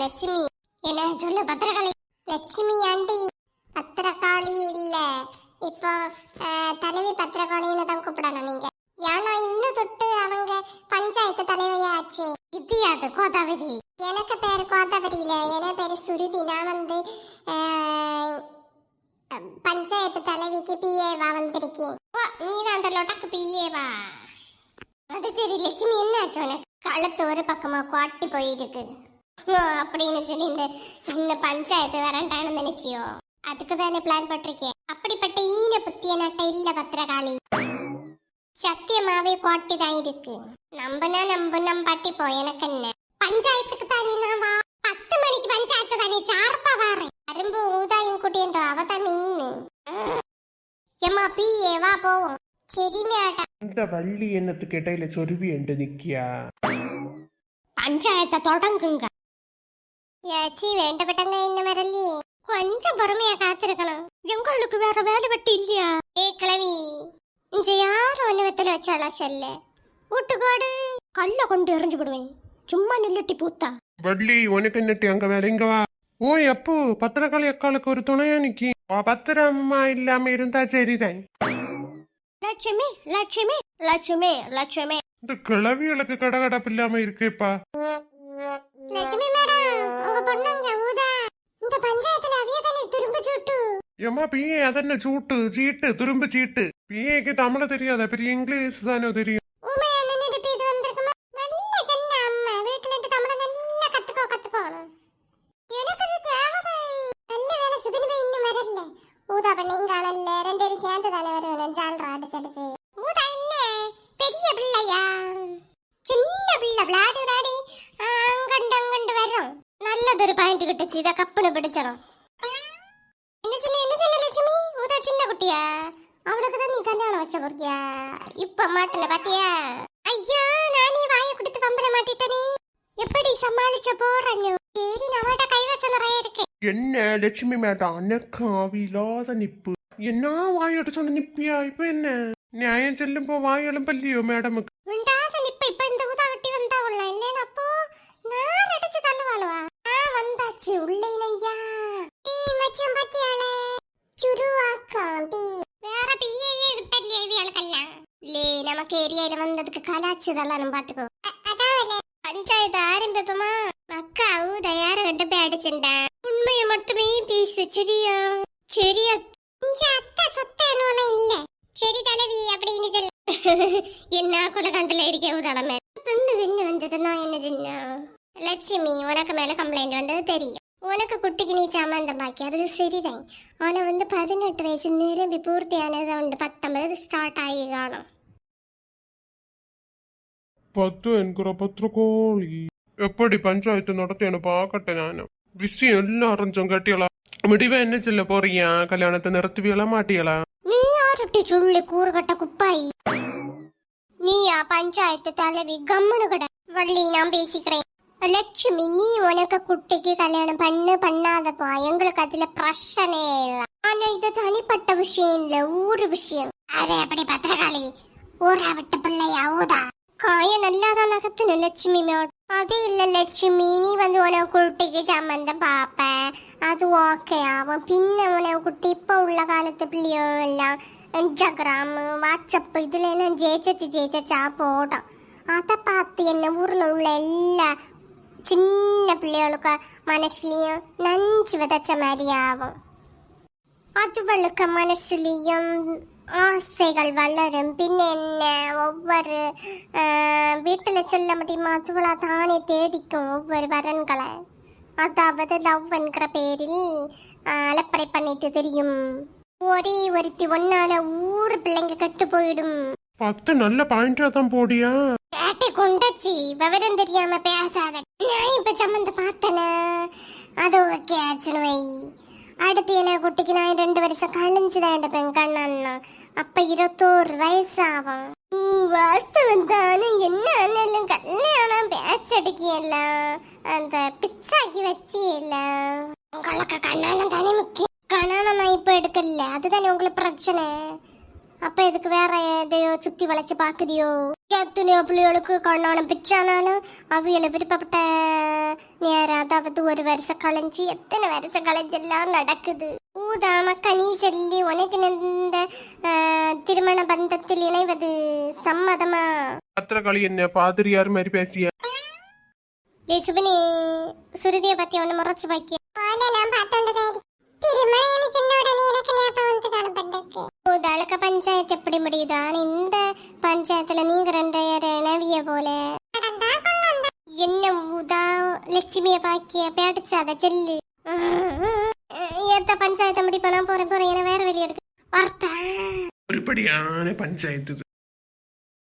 லட்சுமி. என்ன சொல்ல பத்திரகாளி? லட்சுமி ஆண்டி பத்திரகாளி இல்ல. இப்போ தலைவி பத்திரகாளின்னு தான் கூப்பிடணும் நீங்க. ஏன்னா இன்னும் தொட்டு அவங்க பஞ்சாயத்து தலைவியாச்சு இது அது கோதாவரி? எனக்கு பேரு கோதாவரி இல்ல. என பேரு சுருதி. நான் வந்து பஞ்சாயத்து தலைவிக்கு பிஏவா வந்திருக்கேன். ஓ நீ தான் அந்த லொட்டக்கு பிஏவா அது சரி லட்சுமி என்ன ஆச்சு உனக்கு? கழுத்து ஒரு பக்கமா குவாட்டி போயிருக்கு. அப்படின்னு சொல்லிட்டு என்ன பஞ்சாயத்து வரண்டான்னு நினைச்சியோ? அதுக்கு தானே பிளான் போட்டிருக்கேன் அப்படிப்பட்ட ஈன புத்திய நட்ட இல்ல பத்திரகாளி. சத்தியமாவே குவாட்டி தான் இருக்கு. நம்புனா நம்பு நம்பாட்டி போ எனக்கு என்ன? பஞ்சாயத்துக்கு தானே நான் வா. பத்து மணிக்கு பஞ்சாயத்து தானே சார்ப்பா வாரேன் அரும்பு ஊதாயம் கூட்டியன்றோ அவ தான் மீன். எம்மா பி வா போவோம். சரி இந்த வள்ளி என்னத்துக்கு இடையில சொருவி என்று நிக்கியா? பஞ்சாயத்தை தொடங்குங்க. ஏச்சி வேண்டப்பட்டங்க என்ன வரலையே கொஞ்சம் பொறுமையா காத்திருக்கணும். எங்களுக்கு வேற வேலை வெட்டி இல்லையா? ஏ கிழவி இங்க யாரும் ஒன்னுவத்துல வச்சாளா செல்ல. வீட்டுக்கோடு கல்ல கொண்டு எறிஞ்சு விடுவேன் சும்மா நில்லட்டி பூத்தா. வள்ளி உனக்கு என்னட்டி அங்க வேற இங்க வா. ஓ எப்போ பத்திரக்காளி அக்காளுக்கு ஒரு துணையா நிக்கி. பத்திரம்மா இல்லாம இருந்தா சரிதான். லட்சுமி லட்சுமி லட்சுமி லட்சுமி. இந்த கிளவிகளுக்கு கடகடப்பு இல்லாம இருக்கேப்பா. லட்சுமி மேடம் உங்க பொண்ணுங்க ஊதா. இந்த பஞ்சாயத்துல அவிய தானே திரும்ப சுட்டு. ஏம்மா பிஏ அதென்ன சூட்டு? சீட்டு திரும்ப சீட்டு. பிஏக்கு தமிழ தெரியாதா? பெரிய இங்கிலீஷ் தானே தெரியும். ஊதா பண்ணையும் காணல ரெண்டு பேரும் சேர்ந்து தானே வருவேன் ஜால்ரா அடிச்சடிச்சு ஊதா நல்லதொரு பாயிண்ட் கிட்டுச்சு இதை கப்புனு பிடிச்சிடும் என்ன சின்ன என்ன சின்ன லட்சுமி? ஊதா சின்ன குட்டியா? அவளுக்கு தான் நீ கல்யாணம் வச்ச போறியா இப்ப மாட்டின பாத்தியா? ஐயா நானே வாய கொடுத்து பம்பர மாட்டிட்டனே. எப்படி சமாளிச்ச போறேன்னு சரி நம்மகிட்ட கைவசம் நிறைய இருக்கு. என்ன லட்சுமி மேடம் அனக்கம் அவிலாத நிப்பு. என்ன வாயோட சொன்ன நிப்பியா இப்ப என்ன நியாயம் செல்லும்போ வாயெல்லாம் பல்லியோ மேடமுக்கு விண்டாத நிப்ப இப்ப இந்த ஊதா கட்டி வந்தா உள்ள இல்லைன்னா அப்போ நான் அடிச்சு தள்ளுவாளுவா நான் வந்தாச்சு உள்ளேனையா நீ மச்சம் பத்தியாளே சுருவா காம்பி வேற பிஏஏ கிட்டலையே இவியாளுக்கெல்லாம் லே நமக்கு ஏரியால வந்ததுக்கு கலாச்சதெல்லாம் பாத்துக்கோ பஞ்சாயத்து ஆரம்பிப்போமா? அக்கா தயார கண்டு போய் அடிச்சிருந்தேன் உண்மையை மட்டுமே பேசு சரியா? சரியா? இங்க அத்தை சொத்தேன்னு இல்ல. சரி தலைவி அப்படின்னு சொல்ல. என்ன கொலை கண்டல இருக்க ஊதாளமே பெண்ணு என்ன வந்ததுன்னா நான் என்ன தின்னா லட்சுமி உனக்கு மேல கம்ப்ளைண்ட் வந்தது தெரியும். உனக்கு குட்டிக்கு நீ சம்மந்தம் பாக்கி அது சரிதான். ஆனா வந்து பதினெட்டு வயசு நிரம்பி பூர்த்தியானது உண்டு பத்தொன்பது ஸ்டார்ட் ஆகி காணும். பத்து என்கிற பத்திரக்கோழி எப்படி பஞ்சாயத்து நடத்தியன்னு பார்க்கட்டேன் நான் விஷயம் எல்லாம் அரைஞ்சம் கட்டியலா முடிவா என்ன சொல்ல போறியா கல்யாணத்தை நிறுத்துவியலா மாட்டியலா நீ யாருட்டி சொல்லு கூறுகட்ட குப்பாய் நீயா பஞ்சாயத்து தலைவி கம்முனு கட வள்ளி நான் பேசிக்கிறேன் லட்சுமி நீ உனக்கு குட்டிக்கு கல்யாணம் பண்ணு பண்ணாதப்பா எங்களுக்கு அதுல பிரச்சனை இல்ல ஆனா இது தனிப்பட்ட விஷயம் இல்ல ஊரு விஷயம் அதே அப்படி பத்திரகாளி ஊரா விட்ட பிள்ளையா ஊதா காய நல்லா தான் நகத்துன லட்சுமி மேட் அது இல்ல லட்சுமி நீ வந்து உனக்கு குட்டிக்கு சம்பந்தம் பாப்ப அது ஓகே ஆகும் பின்ன உனக்கு குட்டி இப்ப உள்ள காலத்து பிள்ளையோ எல்லாம் இன்ஸ்டாகிராம் வாட்ஸ்அப் இதுல எல்லாம் ஜெயிச்சு ஜெயிச்சா போடும் அதை பார்த்து என்ன ஊர்ல உள்ள எல்லா சின்ன பிள்ளைகளுக்கு ஆசைகள் வளரும். பின்ன என்ன? ஒவ்வொரு வீட்டுல சொல்ல முடியுமா? அதுவளா தானே தேடிக்கும் ஒவ்வொரு வரன்களை. அதாவது லவ் என்கிற பேரில் ஆஹ், அலப்பறை பண்ணிட்டு தெரியும். ஒரே ஒருத்தி ஒன்னால ஊர் பிள்ளைங்க கெட்டு போயிடும். பத்து நல்ல பாயிண்டா தான் போடியா? கேட்டி கொண்டச்சி விவரம் தெரியாம பேசாத. நான் இப்ப சம்மந்த பார்த்தனா? அது ஓகே ஆச்சுன்னு அடுத்து என்ன குட்டிக்கு நான் ரெண்டு வருஷம் கழிஞ்சுதான் என் பெண் கண்ணா அப்ப இருபத்தோரு வயசு ஆகும் வாஸ்தவம் தானே. என்ன ஆனாலும் கல்யாணம் பேச்சடிக்கலாம் அந்த பிச்சாக்கி வச்சியெல்லாம் உங்களுக்கு கண்ணானம் தானே முக்கியம். கண்ணானம் நான் இப்ப எடுக்கல. அதுதானே உங்களுக்கு பிரச்சனை. அப்ப இதுக்கு வேற எதையோ சுத்தி வளைச்சு பாக்குறியோ? எத்தனையோ பிள்ளைகளுக்கு கண்ணானம் பிச்சானாலும் அவியல விருப்பப்பட்ட நேரம். அதை ரெண்டாவது ஒரு வருஷம் கழிஞ்சு எத்தனை வருஷம் கழிஞ்செல்லாம் நடக்குது. ஊதா மக்கா நீ சொல்லி உனக்கு இந்த திருமண பந்தத்தில் இணைவது சம்மதமா? பத்திரக்காளி என்ன பாதிரியார் மாதிரி பேசிய. ஏ சுபினி சுருதியை பத்தி ஒண்ணு முறைச்சு பார்த்தோண்டதாடி திருமணம் சின்ன உடனே எனக்கு ஞாபகம் வந்து காணப்பட்டிருக்கு. ஊதாளுக்கு பஞ்சாயத்து எப்படி முடியுதா லட்சுமிய பாக்கிய பேடிச்சாத செல்லு. ஏத்த பஞ்சாயத்தை முடிப்பா நான் போறேன் போறேன். என வேற வெளியே எடுக்க வார்த்தை ஒருபடியான பஞ்சாயத்து